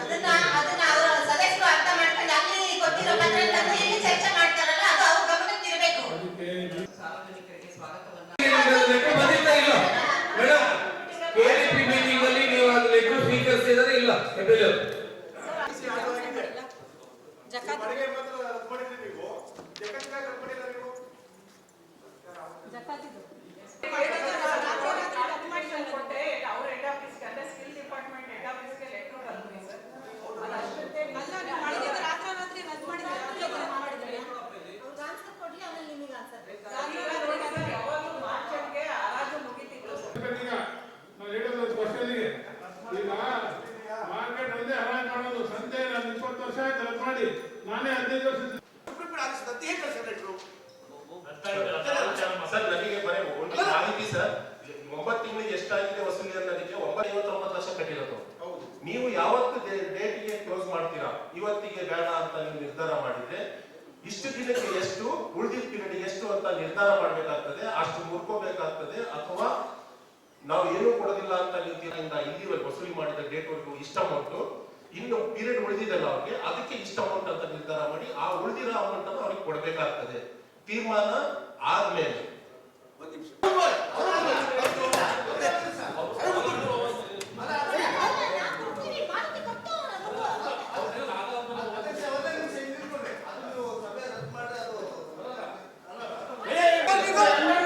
ಅದನ್ನ ಅದನ್ನ ಅವರ ಸದಸ್ಯರು ಅರ್ಥ ಮಾಡ್ಕೊಂಡು ಅಲ್ಲಿ ಕೊಟ್ಟಿರೋ ಪತ್ರ ತಂದು ಇಲ್ಲಿ ಚರ್ಚೆ ಮಾಡ್ತಾರಲ್ಲ ಅದು ಅವ್ರ ಗಮನಕ್ಕೆ ಇರಬೇಕು ಸಾರ್ವಜನಿಕರಿಗೆ ಸ್ವಾಗತವನ್ನ ಇಲ್ಲ? ಮೇಡಮ್ ಮೀಟಿಂಗ್ ಅಲ್ಲಿ ನೀವು ಅದು ಲೆಟರ್ ಸ್ವೀಕರಿಸಿದರೆ ಇಲ್ಲ ಮನೆಗೆ ಮಾತ್ರ ರದ್ದು ಮಾಡಿದ್ರಿ ನೀವು? ಜಕಾತ್ ಮಾಡಿಲ್ಲ ನೀವು? ನಾನು ಇಪ್ಪತ್ತು ವರ್ಷ ಆಯ್ತು ರದ್ದು ಮಾಡಿ. ನಾನೇ ಹದಿನೈದು ವರ್ಷ? ಸರ್ ನನಗೆ ಬರೀ ಒಂದು ಮಾಹಿತಿ ಸರ್. ಒಂಬತ್ತು ತಿಂಗಳಿಗೆ ಎಷ್ಟಾಗಿದೆ ವಸೂಲಿ ಅನ್ನೋದಕ್ಕೆ ಒಂಬತ್ತು ಐವತ್ತೊಂಬತ್ತು ಲಕ್ಷ ಕಟ್ಟಿರೋದು. ಹೌದು. ನೀವು ಯಾವತ್ತು ಡೇಟಿಗೆ ಕ್ಲೋಸ್ ಮಾಡ್ತೀರಾ? ಇವತ್ತಿಗೆ ಬೇಡ ಅಂತ ನೀವು ನಿರ್ಧಾರ ಮಾಡಿದ್ರೆ ಇಷ್ಟು ದಿನಕ್ಕೆ ಎಷ್ಟು ಉಳಿದಿದ್ದ ಪೀರಿಯಡ್ ಎಷ್ಟು ಅಂತ ನಿರ್ಧಾರ ಮಾಡಬೇಕಾಗ್ತದೆ ಅಷ್ಟು ಮುರ್ಕೋಬೇಕಾಗ್ತದೆ ಅಥವಾ ಗೊತ್ತಿಲ್ಲ ಅಂತ ನಿಂತಿನಿಂದ ಇಲ್ಲಿವರೆಗೆ ವಸೂಲಿ ಮಾಡಿದ ಡೇಟ್ವರೆಗೂ ಇಷ್ಟ ಅಮೌಂಟ್ ಇನ್ನು ಪೀರಿಯಡ್ ಉಳಿದಿದೆಲ್ಲ ಅವ್ರಿಗೆ ಅದಕ್ಕೆ ಇಷ್ಟ ಅಮೌಂಟ್ ಅಂತ ನಿರ್ಧಾರ ಮಾಡಿ ಆ ಉಳಿದಿರೋ ಅಮೌಂಟ್ ಅನ್ನು ಅವ್ರಿಗೆ ಕೊಡಬೇಕಾಗ್ತದೆ ತೀರ್ಮಾನ ಆದ್ಮೇಲೆ Thank you.